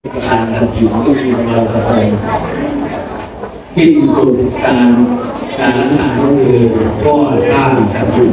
การตัดสินทุกทีเราไปสิ้นสุดการการหาคือก็สร้างกับอยู่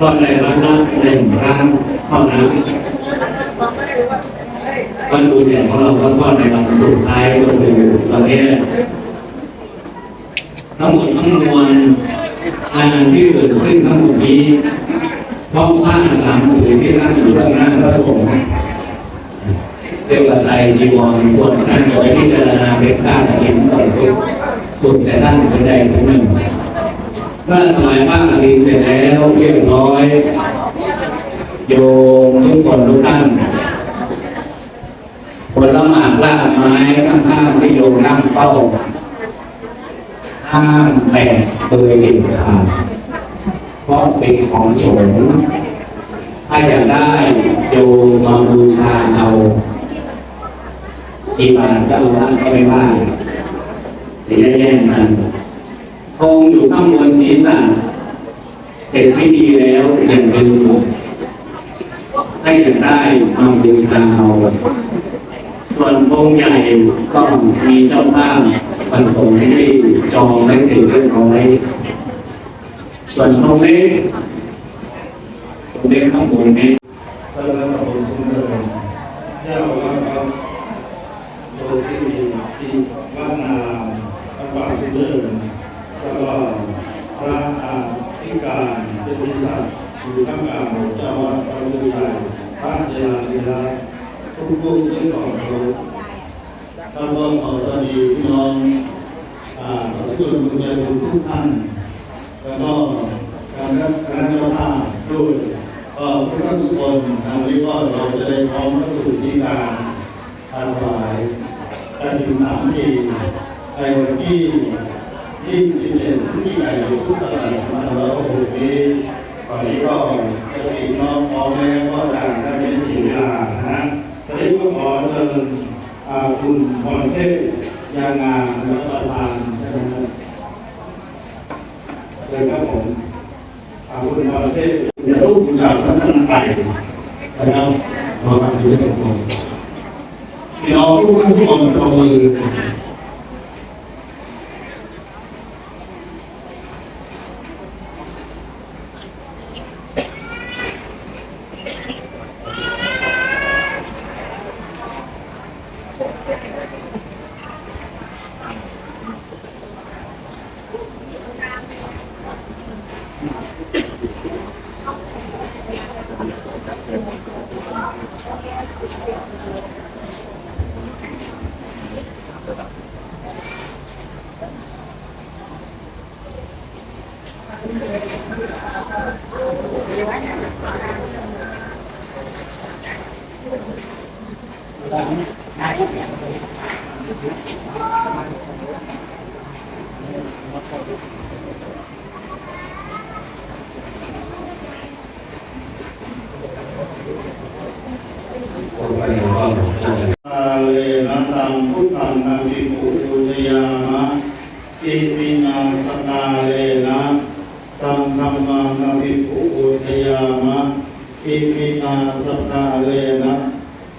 ตอนในวันละหนึ่งครั้งเท่านั้นวันดูเนี่ยของเราก็ทอดในวันสุดท้ายก็คือวันนี้ทั้งหมดทั้งมวลงานที่เกิดขึ้นทั้งหมดนี้พร้อมท่านสามสื่อที่ท่านอยู่ด้านหน้าพระสงฆ์ เรียกว่าไตรจีวรส่วนท่านจะไปพิจารณาเป็นข้าตะลินต่อสุดสุดแต่ท่านเป็นใดคนหนึ่งเมื่อถวายพระอริเสร็จแล้วเรียบร้อย โยมทุกคนทุกท่านผลละหมากลากไม้ข้างๆที่โยมนั่งเป้าห้ามแตกโดยเด็ดขาดเพราะเป็นของสงฆ์ถ้าอยากได้โยมมาบูชาเอา กี่บาทก็เอาละก็ไม่ว่าหรือแย่งมันคงอยู่ข้างบนศีรษะเสร็จไม่ดีแล้วย่างเป็นให้อยากได้มาบูชาเอาส่วนองใหญ่ก็มีเจ้าภาพประสงที่จองไว้เสร็จเรียบร้อยส่วนองค์เล็กองค์เล็กข้างบนนี้ ตอนนั้นเราสมเด็จเจ้าว่าครับ โดยที่ที่วัดนารามวัดป่าสุเดชแล้วก็พระอาธิการเป็นบริษัทอยู่ข้างกลางเจ้าวัดพระพุทธใหญ่พระเจริญเจริญทุกผู้ที่ก่อนเราตำบลขอสวัสดีพี่น้องอ่าขอบคุณคุณยายบุญทุกท่านแล้วก็การรับคณะเจ้าภาด้วยก็ทุกท่านทุกคนทางนี้ก็เราจะได้พร้อมเข้าสู่ที่การทานถวาย การถึงสามปีในวันที่ที่สิบเอ็ดพฤศจิกายนพุทธศักราชสองพันห้าร้อยหกสิบนี้ตอนนี้ก็จะติดน้องพ่อแม่ก็ต่างกันเป็นสิ่งเวลานะฮะตอนนี้ก็ขอเชิญคุณพรเทพยางามและประธานใช่ไหมครับเลยครับผมอาคุณพรเทพจะรูปจากพัฒนาไปนะครับขอบความดีจากผม พี่น้องทุกท่านทุกคนประมืออาเลนะตังพุทธังนามิปุปุจยามะอิมินาสกาเลนะตังธรรมังนามิปุปุจยามะอิมินาสกาเลนะ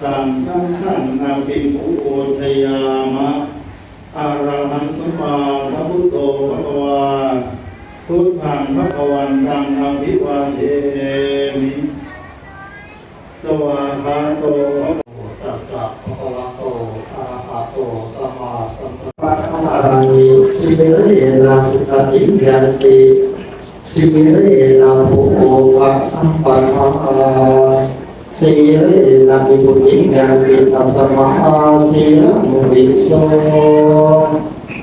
ตังสังฆังนามิปุปุจยามะอะระหังสัมมาสัมพุทโธภะคะวาพุทธังภะคะวันตังอภิวาเทมิ สวากขาโตภะคะวะ ตัสสะภะคะวะโตอะระหะโตสัมมาสัมพุทธัสสะ ปัทานิสิเรนะ สุขติยันติสิเรนะภูโภคะสัมปันหาสิเรนะวิบุติยันติตัสมาสิระมุวิโส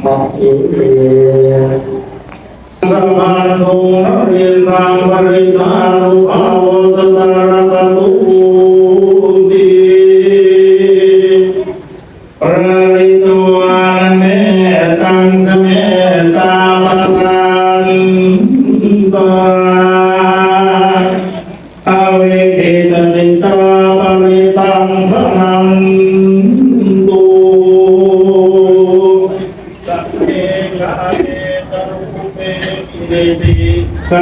ปะเอสัมมาโตนะเรียนทางปริตานุภาวสกา ก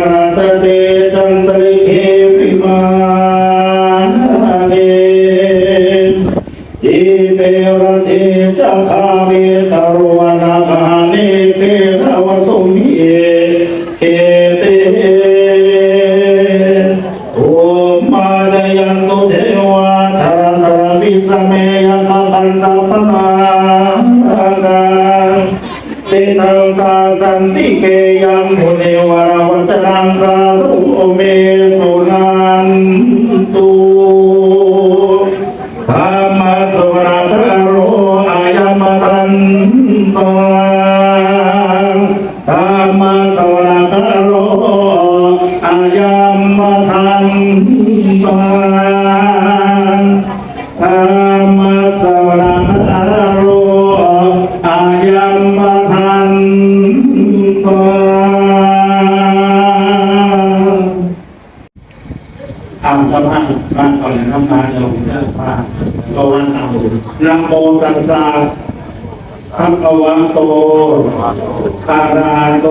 อะระหะโต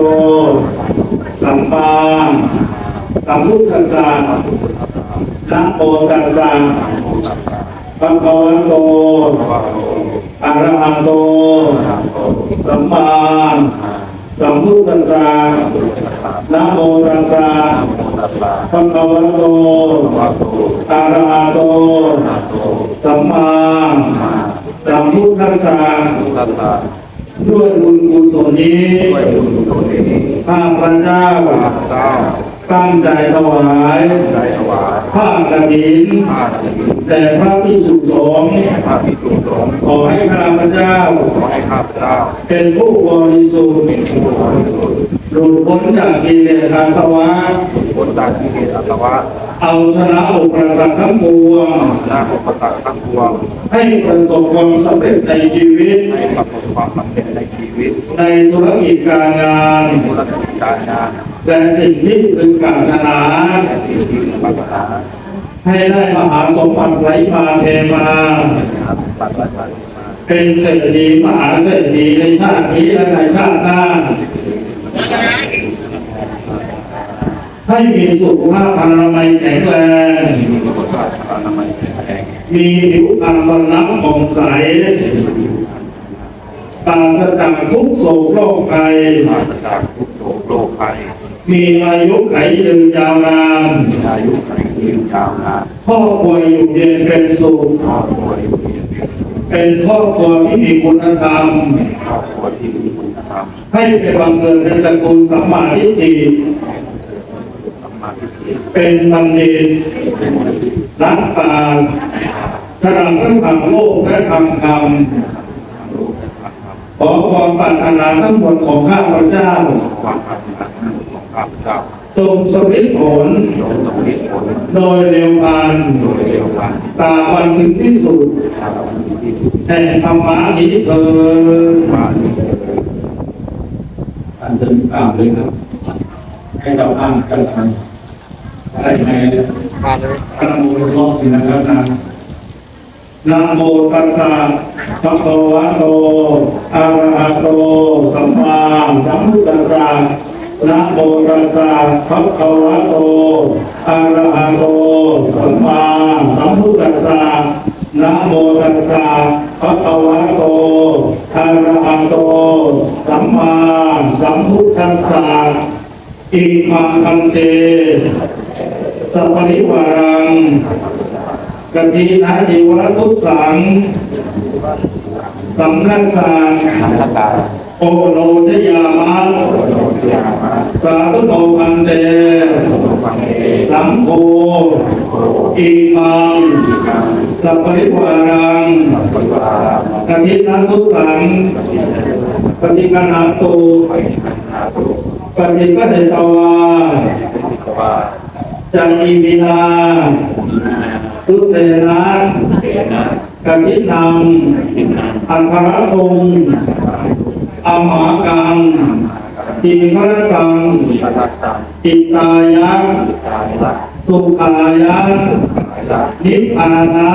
สัมมาสัมพุทธัสสะนะโมตัสสะภะคะวะโตอะระหะโตสัมมาสัมพุทธัสสะนะโมตัสสะพระคะวะโตอะระหะโตสัมมาสัมพุทธัสสะ ด้วยบุญกุศลนี้ข้าพระเจ้าตั้งใจถวายผ้ากฐินแด่พระพิสุสงฆ์ขอให้ข้าพระเจ้า เป็นผู้บริสุทธิ์หลุดพ้นจากกิเลสอาสวะ คนตาที่เหตุอัตวะเอาชนะอุปสรรคทั้งปวงหน้าอุปสรรคทั้งปวง ให้ประสบความสำเร็จในชีวิต ให้ประสบความสำเร็จในชีวิต ในธุรกิจการงานธุรกิจการงานและสิ่งที่พึงปรารถนาและสิ่งที่ปรารถนาให้ได้มหาสมบัติไหลมาเทมานะครับปฏิบัติมาเป็นเศรษฐีมหาเศรษฐีในชาตินี้และในชาติหน้า ให้มีสุขภาพพนามัยแข็งแรงมีบทบาทอนามัยแข็งแรง มีผิวพรรณวันน้ำผ่องใสปราศจากทุกโศกโรคภัยปราศจากทุกโศกโรคภัย มีอายุไขยืนยาวนานมีอายุขัยยืนยาวนานครอบครัวอยู่เย็นเป็นสุขครอบครัวอยู่เย็นเป็นสุขเป็นครอบครัวที่มีคุณธรรมครอบครัวที่มีคุณธรรม ให้เป็นบังเกิดในตระกูลสมาทิฏฐิสัมมาทิฏฐิ เป็นบัณฑิตเป็นมนุษย์รักปาชญ์ฉลาดทั้งทางโลกและทางธรรมขอความปรารถนาทั้งหมดขอาพเจ้าความปรารถนาทั้งหมดของข้าพเจ้าจงสำเร็จผลจงสำเร็จผลโดยเร็วพันโดยววันตาวันถึงที่สุดถ้าเรามีที่สุดแห่งธรรมะนี้เถิดมาที่เจริญท่านจะกล่าวเลยครับให้เราอ่านกันทาง ไรไหมมาเลยพระโมรอบนี้นะครับนะนะโมตัสสะภะคะวะโตอะระหะโตสัมมาสัมพุทธัสสะนะโมตัสสะภะคะวะโตอะระหะโตสัมมาสัมพุทธัสสะนะโมตัสสะภะคะวะโตอะระหะโตสัมมาสัมพุทธัสสะอิมาคันเต สัพริวารังกตินาจิวรทุสังสัมฆสังสังฆการโอโนทยามะโลเทียมาสาธุโนพันเตลฟังเอสัมโฆโคอิมังสัพริวารังกตินาทุสังปฏิกันาตุปขันาตุปฏิกัสตาวา จันอิมินาอินาทุเสนาเสนากตินังทินังอันธรตุงอมหากังอินทรกังมีพระรัตตังอิตายะตายละสุขายะตายละนิพพานะ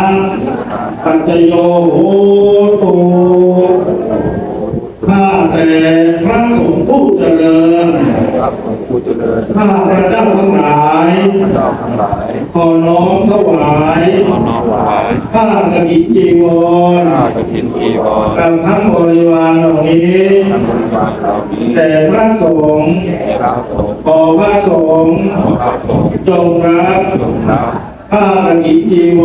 ปัจจโยโหตุข้าแต่พระสงฆ์ผู้เจริญครับ ผู้เจริญข้าพระเจ้าทั้งหลายพระเจ้าทั้งหลายขอน้อมถวายขอน้อมถวายผ้ากฐินจีวรข้ากฐินจีวรกับทั้งบริวารเหล่านี้ทั้งบริวารเหล่านี้แต่พระสงฆ์พระสงฆ์ขอพระสงฆ์ขอพระสงฆ์จงรับจงรับผ้ากฐินจีว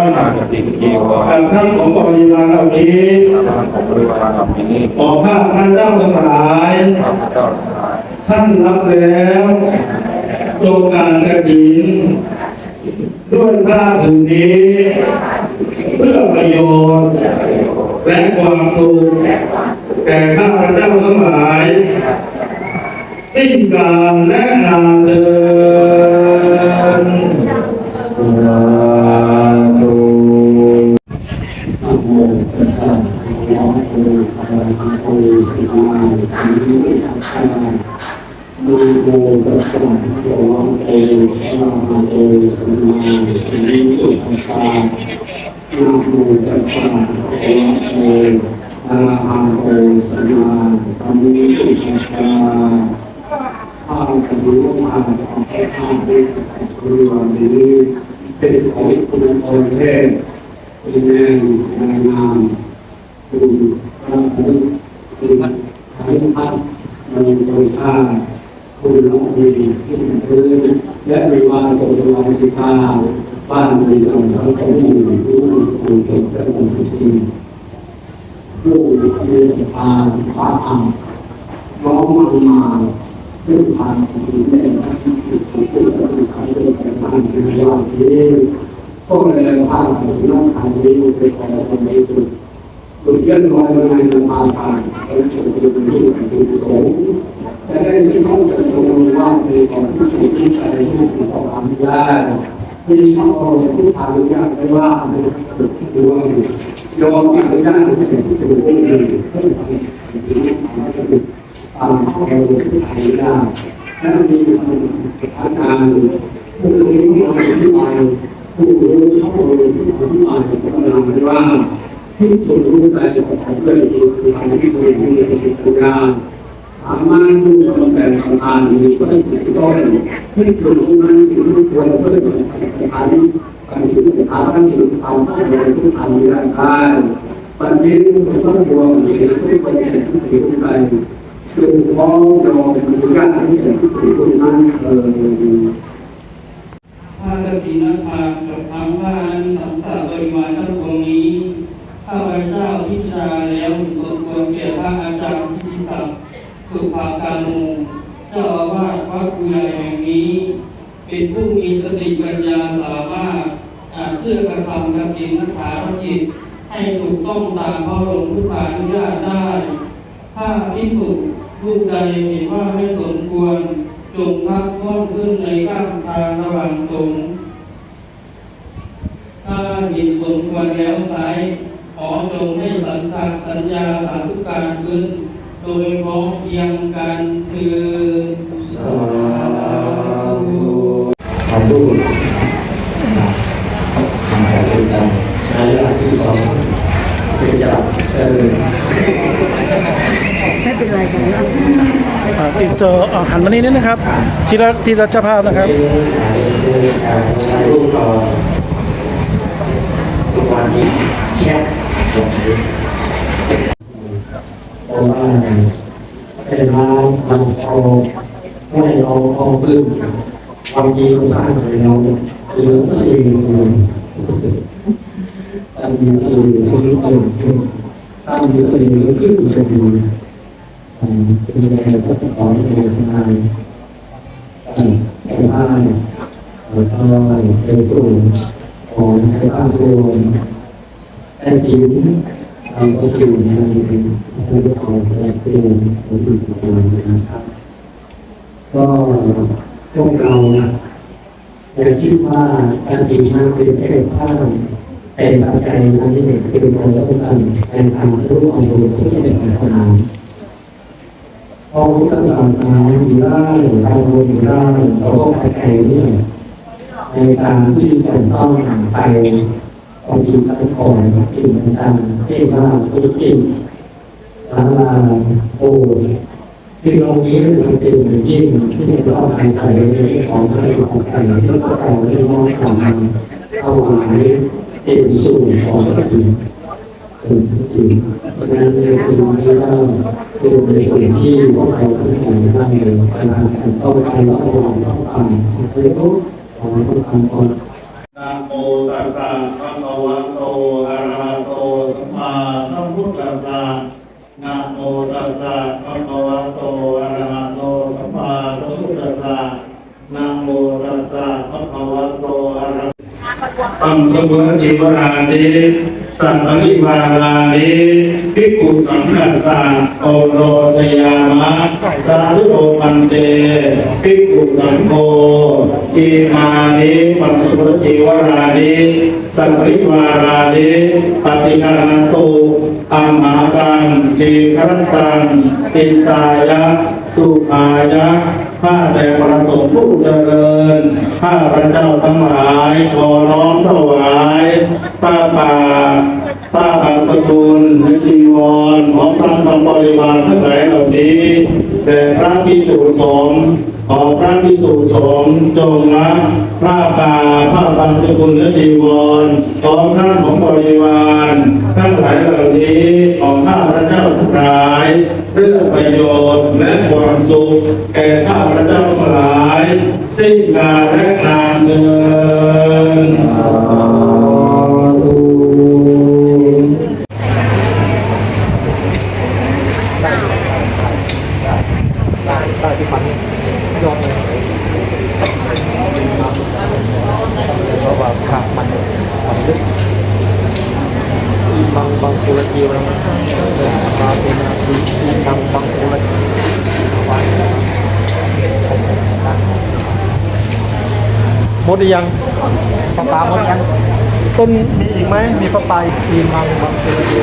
รผ้ากฐินจีวรกับทั้งของบริวารเหล่านี้ทั้งของบริวารเหล่านี้ขอพระพระเจ้าทั้งหลายข้าพเจ้า ทั้งหลายท่านรับแล้วจงการกฐินด้วยผ้าผืนนี้ เพื่อประโยชน์และความสุขแก่ข้าพเจ้าทั้งหลาย สิ้นกาลและนานเดินสาธุนะโมตัสสะภะคะวะโตอะระหะโตสัม โมตัสสะภะคะวะโตอะระหะโตสัมมาสัมพุทธัสสะนะโมตัสสะภะคะวะโตอะระหะโตสัมมาสัมพุทธัสสะข้าพเจ้ามาขอให้ข้าพเจ้าคือวันนี้เป็นของคุณองค์เทพเป็นแรงนางงามคุณพระคุณคุณพัฒน์พัฒน์มีคุณค่าคุณ ละมีขึ้นพื้นและมีวางตรงวางที่ข้าบ้านมีลังทั้งสองหมู่รู้คุณจบและคุณจริงผู้มีสภาพระธรรมน้อมมันมาซึ่งผ่านคุณแม่ที่สุดที่สุดที่ใครเป็นประธานในวันนี้ก็เลยพาผมน้องทางนี้ไปขอความบริสุทธิ์หลุดเยื่อนลอยมาในสมาทานแล้วจะเป็นที่เป็นที่สง แต่ได้ไม่ต้องจะทรงว่าในของที่ถูกที่ใจที่ถูกต้องทำได้ที่ชอบเอาผู้ทำอย่างไม่ว่าในจุดที่ดวงยอมอนุญาตให้เป็นที่ถูกที่ดีให้ทำที่ตามข้อมูลที่ทำได้และมีอาจารผู้รู้ความที่มาผู้รู้ข้อมูลที่อธิบายกำลังว่าที่สุดรู้แต่จะของเพื่อนคือทำที่ตัวเองการ สามารถรู้ตำแหน่งสำคัญมีก็ได้ถูกต้องที่สุดรู้นั้นถึงควรเพื่อนสำคัญการถึงสถานที่ถึงทำให้เราทุกทำได้ได้ปัจจุบันต้องรวมในทุกประเด็นที่ถือไปคือฟ้องรองเป็นการที่จะถือนั้นเออพระกฐินทานกับทางพระอนิสังสาบริวารทั้งปวงนี้ข้าพเจ้าพิจารณาแล้วสมควรแก่พระอาจารย์พิธิศักดิ์ สุภาการโมเจ้าอาวาสวัดกุยแห่งนี้ เป็นผู้มีสติปัญญาสามารถอาจเพื่อกระทำกฐินฐานกิจให้ถูกต้องตามพระบรมพุทธานุญาตได้ ถ้าพิสุรูปใดเห็นว่าไม่สมควร จงพักพ้นขึ้นในข้างทางระหว่างสงฆ์ถ้าเห็นสมควรแล้วไซขอจงให้สัญญาสัญญาสาธุการขึ้น ดยพร้อมเพียงกันคือสาธุขอดูทำการเดินทางในระดับที่สองเป็นจากเอออ่าอินเตอร์อ่าหันมานี้นิดนะครับ ทีละทีละเจ้าภาพนะครับ การใช้รูปต่อทุกวันนี้แชทตรงนี้เพราะว่าเป็นน้ำมันโตไม่เอาเอาขึ้น ความจริงสร้างเลยเราเหลือตัวเองตั้งอยู่ตัวเองตั้งอยู่ตัวเองตั้งอยู่ตัวเองขึ้นจะดีเป็นแรงก็ต้องขอให้แรงทำงานไปบ้านแล้วก็ไปสู่ของในบ้านรวมแต่จริงเราก็อยู่ในผู้ของแต่ตัวของอยู่ตัวนะครับก็พวกเราจะ คิดว่าการกินน้ำเป็นแค่ข้าวเป็นปัจจัยนั้นที่เป็นตัวสำคัญในทางรู้องค์รวมที่เป็นศาสนาพอพุทธศาสนาอยู่ได้ทางบุญอยู่ได้เราก็ไปไกลนี่ในการที่จะต้องไปเอาดีสังคมสิ่งต่างๆที่ว่าธุรกิจศาลาโอ้ สิ่งเหล่านี้มันเป็นยิ่งที่เราต้องอาศัยในของพระของไทยแล้วก็เอาเรื่องมองของมันเอาไว้เป็นสูตรของพระอินทร์ถึงจริงเพราะนั้นในคืนนี้ก็เป็นส่วนที่พวกเราทุกคนได้เลยนะครับต้องไปรับรองรับฟังคือรู้ของทุกคนก่อนนะโมตัสสะภะคะวะโตอะระหะโตสัมมาสัมพุทธัสสะนะโมตัสสะภะคะ วะโตอะระหตัมสมุทจิวรานิสัพพริวารานิภิกขุสังฆัสสะโอโรชยามะสาธุโอปันเตภิกขุสังโฆอิมานิปัสสุทจิวรานิสัพพริวารานิปฏิการันตุอัมมากังจีครันตังติตายะสุขายะ ข้าแต่ประสงค์ผู้เจริญ ข้าพระเจ้าทั้งหลายขอร้องถวายป้าป่า ป้าปังสกุลและจีวรของท่านทำบริวารทั้งหลายเหล่านี้ แต่พระพิสุสงฆ์ขอพระพิสุสงฆ์จงรับผ้าป่าผ้าปังสกุลและจีวรของท่านของบริวารทั้งหลายเหล่านี้ของข้าพระเจ้าทั้งหลาย เพื่อประโยชน์และความสุขแก่ข้าพระเจ้าทั้งหลาย สิ้นกาและนานเทิน ได้ที่มันยอดเลยเพราะว่าขาดมันมันลึกบางบางสุรกีมันมาเป็นบางบางสุรกีหมดห รือยังปลาปลาหมดยังต้นมีอีกไหมมีปลาปลาอีกทีบางบางสุรกี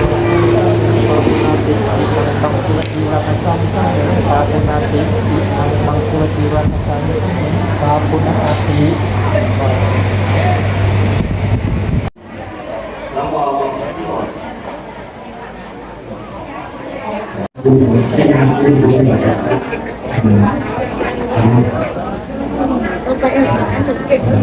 บางสุรกีวัตสังฆาปาสนาติอิมังบางสุรกีวัตสังฆาปุณาติก็ดูน้ำก็จูนทำมาสุดเล ย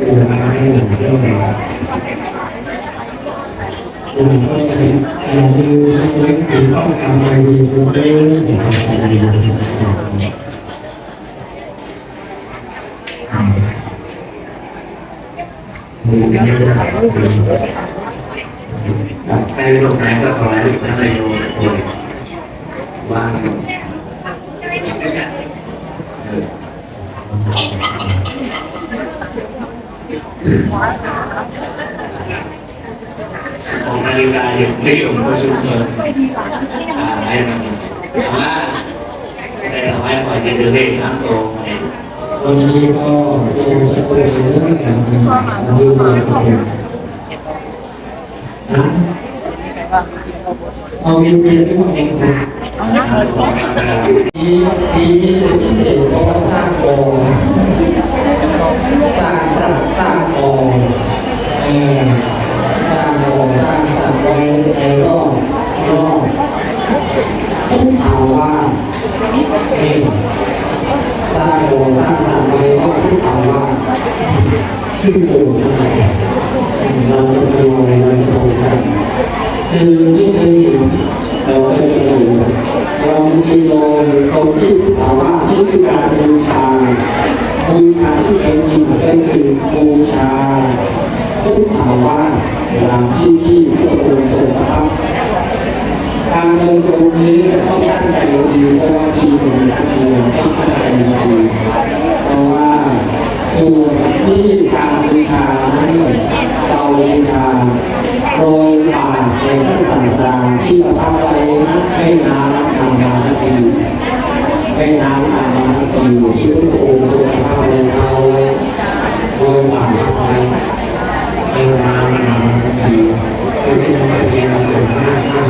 ดูน้ำให้หนึ่งเรื่องดูก็ จะเป็นเราดูเล็กๆต้องทำอะไรดีดูเล่นทำอะไรดีดูเยอะใครลงไหนก็ขอให้ท่านนายโยมวาง นาฬิกาอยู่ไม่ยู่ประชุมเลยอ่าให้มันแต่ว่าแต่ทำให้คอยจะดูเลขสามตัวไปวันนี้ก็จะเปิดเรื่องการดูแลตัวเองนะเอาวินเวียนด้วยเองนะปีปีนี้เป็นพิเศษเพราะว่าสร้างโองค์สร้างสร้างสร้างโอง เองสร้างโบสถ์สร้างสรรค์ไว้ก็ทุกภาวะขึ้นโบสถ์เราจะดูอะไรเราจะดูกันคือไม่เคยเห็นเราไม่เคยเห็นเรามีโดยคนที่ภาวะที่คือการบูชาบูชาที่เป็นจริงก็คือบูชาทุกภาวะตามที่ที่พระองค์ทรงประทับ การเดินตรงนี้ต้องตั้งใจดีเพราะว่าทีมเป็นทีมต้องตั้งใจดีเพราะว่าส่วนที่การบูชานั้นเราบูชาโดยผ่านในพระศาสดาที่ประทับไว้ให้น้ำนำมานาทีให้น้ำนำมานาทีที่พระองค์ทรงประทับไว้เราโดยผ่านไปให้น้ำนำมานาทีจะไม่ต้องไปเรียนรู้มากขึ้น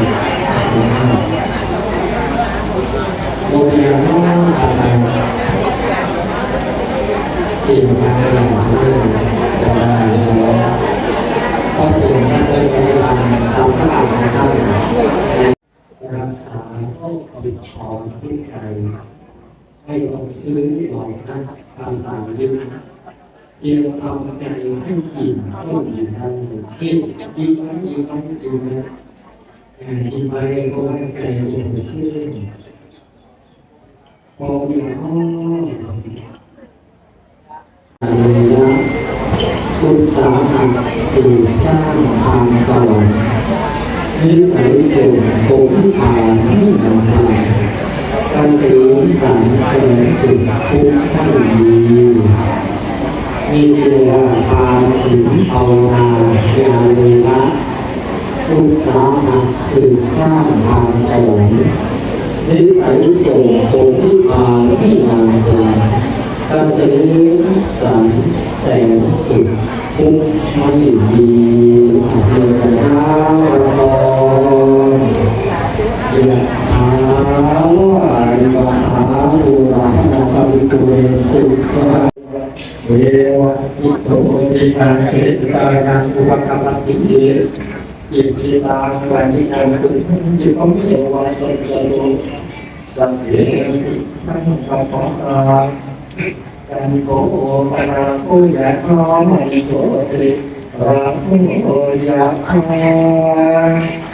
โรงเรียนต้องนั่งทำงาน ไม่หลังไม่หลังได้แล้วก็ส่วนท่านได้พยายามทำพระอาของท่านรักษาโรคติดคอที่ไกลให้เราซื้อหลอกนะ ภาษาเยุคเดียวทำใจให้อิ่มให้อิ่มทันอิ่มอิ่มไว้อิ่มไว้อิ่มไว้อิ่มไปก็ให้ใจอิ่มขึ้นพออิ่มห้องอันนี้นะอุตสาหะสื่อสร้างทางสวรรค์นิสัยส่งผมผ่านให้นำทาง กเกษมสารแสนสุขทุกท่านดีมีเรียทานศีลภาวนาญาณละอุตสาหะสืบสร้างทางสวรรค์นิสัยส่งผลที่พาที่นางจาเกษมสันแสนสุขทุกไม่ดีเพื่อดาวรยะถาวา ตุเรตุสาเววะอิโตติปังเกติตานังอุปกรรมติเยอิทิตังวันนิอังตุยิปมิเอวะสัจจโตสัพเพติตังกัปปะกันโกปะนาโคยะคอมหิโตติรังโอยะคา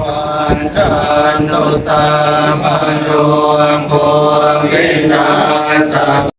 วันจันโตสาปันโดโควินาส